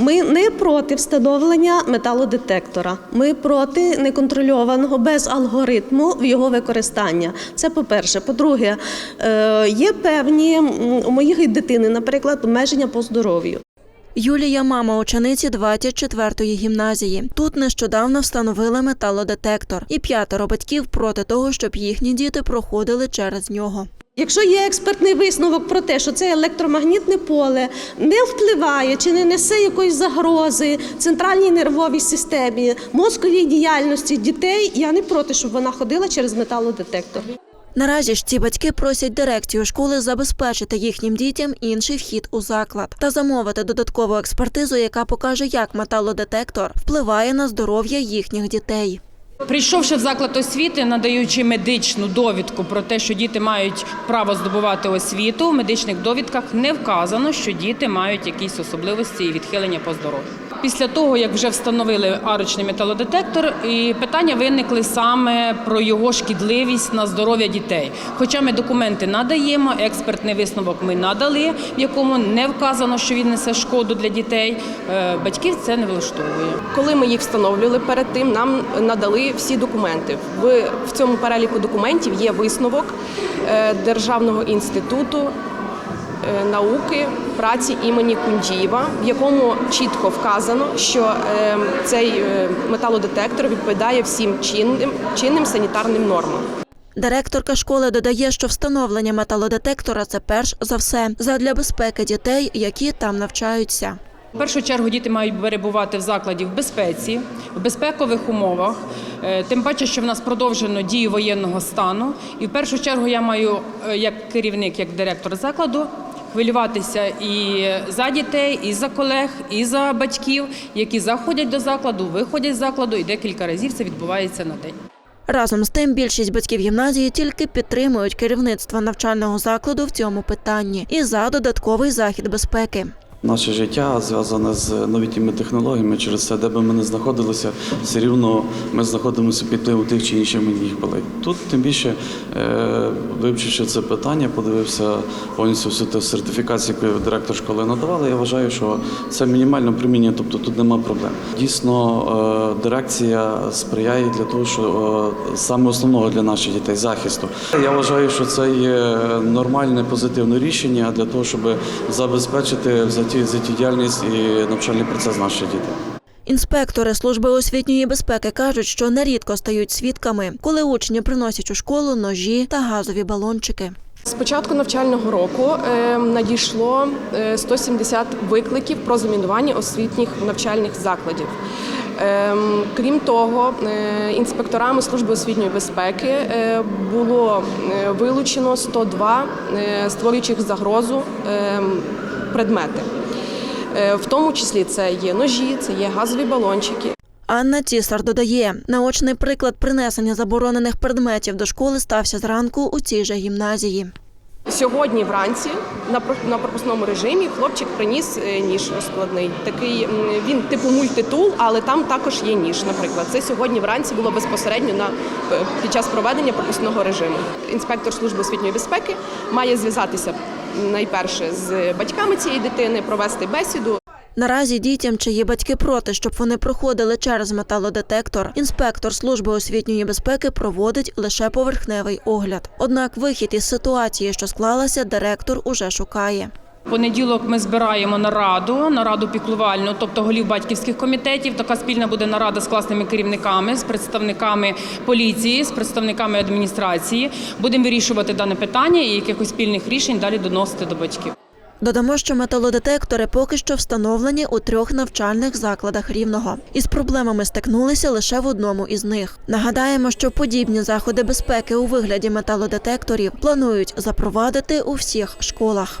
Ми не проти встановлення металодетектора. Ми проти неконтрольованого без алгоритму в його використання. Це по-перше. По-друге, е, є певні у моєї дитини, наприклад, обмеження по здоров'ю. Юлія мама учениці 24-ї гімназії. Тут нещодавно встановили металодетектор, і п'ятеро батьків проти того, щоб їхні діти проходили через нього. Якщо є експертний висновок про те, що це електромагнітне поле не впливає чи не несе якоїсь загрози центральній нервовій системі, мозковій діяльності дітей, я не проти, щоб вона ходила через металодетектор. Наразі ж ці батьки просять дирекцію школи забезпечити їхнім дітям інший вхід у заклад та замовити додаткову експертизу, яка покаже, як металодетектор впливає на здоров'я їхніх дітей. Прийшовши в заклад освіти, надаючи медичну довідку про те, що діти мають право здобувати освіту, в медичних довідках не вказано, що діти мають якісь особливості і відхилення по здоров'ю. Після того, як вже встановили арочний металодетектор, і питання виникли саме про його шкідливість на здоров'я дітей. Хоча ми документи надаємо, експертний висновок ми надали, в якому не вказано, що він несе шкоду для дітей. е, Батьків це не влаштовує. Коли ми їх встановлювали перед тим, нам надали всі документи. В, цьому переліку документів є висновок е, Державного інституту науки праці імені Кундієва, в якому чітко вказано, що е, цей е, металодетектор відповідає всім чинним, чинним санітарним нормам. Директорка школи додає, що встановлення металодетектора це перш за все задля безпеки дітей, які там навчаються. В першу чергу діти мають перебувати в закладі в безпеці, в безпекових умовах. Е, Тим паче, що в нас продовжено дію воєнного стану. І в першу чергу я маю е, як керівник, як директор закладу. Хвилюватися і за дітей, і за колег, і за батьків, які заходять до закладу, виходять з закладу, і декілька разів це відбувається на день. Разом з тим, більшість батьків гімназії тільки підтримують керівництво навчального закладу в цьому питанні і за додатковий захід безпеки. Наше життя зв'язане з новітніми технологіями. Через це, де би ми не знаходилися, все рівно ми знаходимося під впливом тих чи інших медійних полей. Тут тим більше, е, вивчивши це питання, подивився повністю всю ту сертифікацію, яку директор школи надавала. Я вважаю, що це мінімально приміння, тобто тут нема проблем. Дійсно, е, дирекція сприяє для того, що е, саме основного для наших дітей захисту. Я вважаю, що це є нормальне позитивне рішення для того, щоб забезпечити життєдіяльність і навчальний процес наших дітей. Інспектори служби освітньої безпеки кажуть, що нерідко стають свідками, коли учні приносять у школу ножі та газові балончики. З початку навчального року е, надійшло е, 170 викликів про замінування освітніх навчальних закладів. Ем, Крім того, е, інспекторами служби освітньої безпеки е, було е, вилучено 102 е, створюючих загрозу ем, предмети. Е, В тому числі це є ножі, це є газові балончики. Анна Цісар додає, наочний приклад принесення заборонених предметів до школи стався зранку у цій же гімназії. Сьогодні вранці на про- пропускному режимі хлопчик приніс е, ніж розкладний. Такий він типу мультитул, але там також є ніж. Наприклад, це сьогодні вранці було безпосередньо на під час проведення пропускного режиму. Інспектор служби освітньої безпеки має зв'язатися найперше з батьками цієї дитини, провести бесіду, Наразі дітям, чиї батьки проти, щоб вони проходили через металодетектор, інспектор служби освітньої безпеки проводить лише поверхневий огляд. Однак вихід із ситуації, що склалася, директор уже шукає. Понеділок ми збираємо нараду, нараду піклувальну, тобто голів батьківських комітетів. Така спільна буде нарада з класними керівниками, з представниками поліції, з представниками адміністрації. Будемо вирішувати дане питання і якихось спільних рішень далі доносити до батьків. Додамо, що металодетектори поки що встановлені у трьох навчальних закладах рівного. Із проблемами стикнулися лише в одному із них. Нагадаємо, що подібні заходи безпеки у вигляді металодетекторів планують запровадити у всіх школах.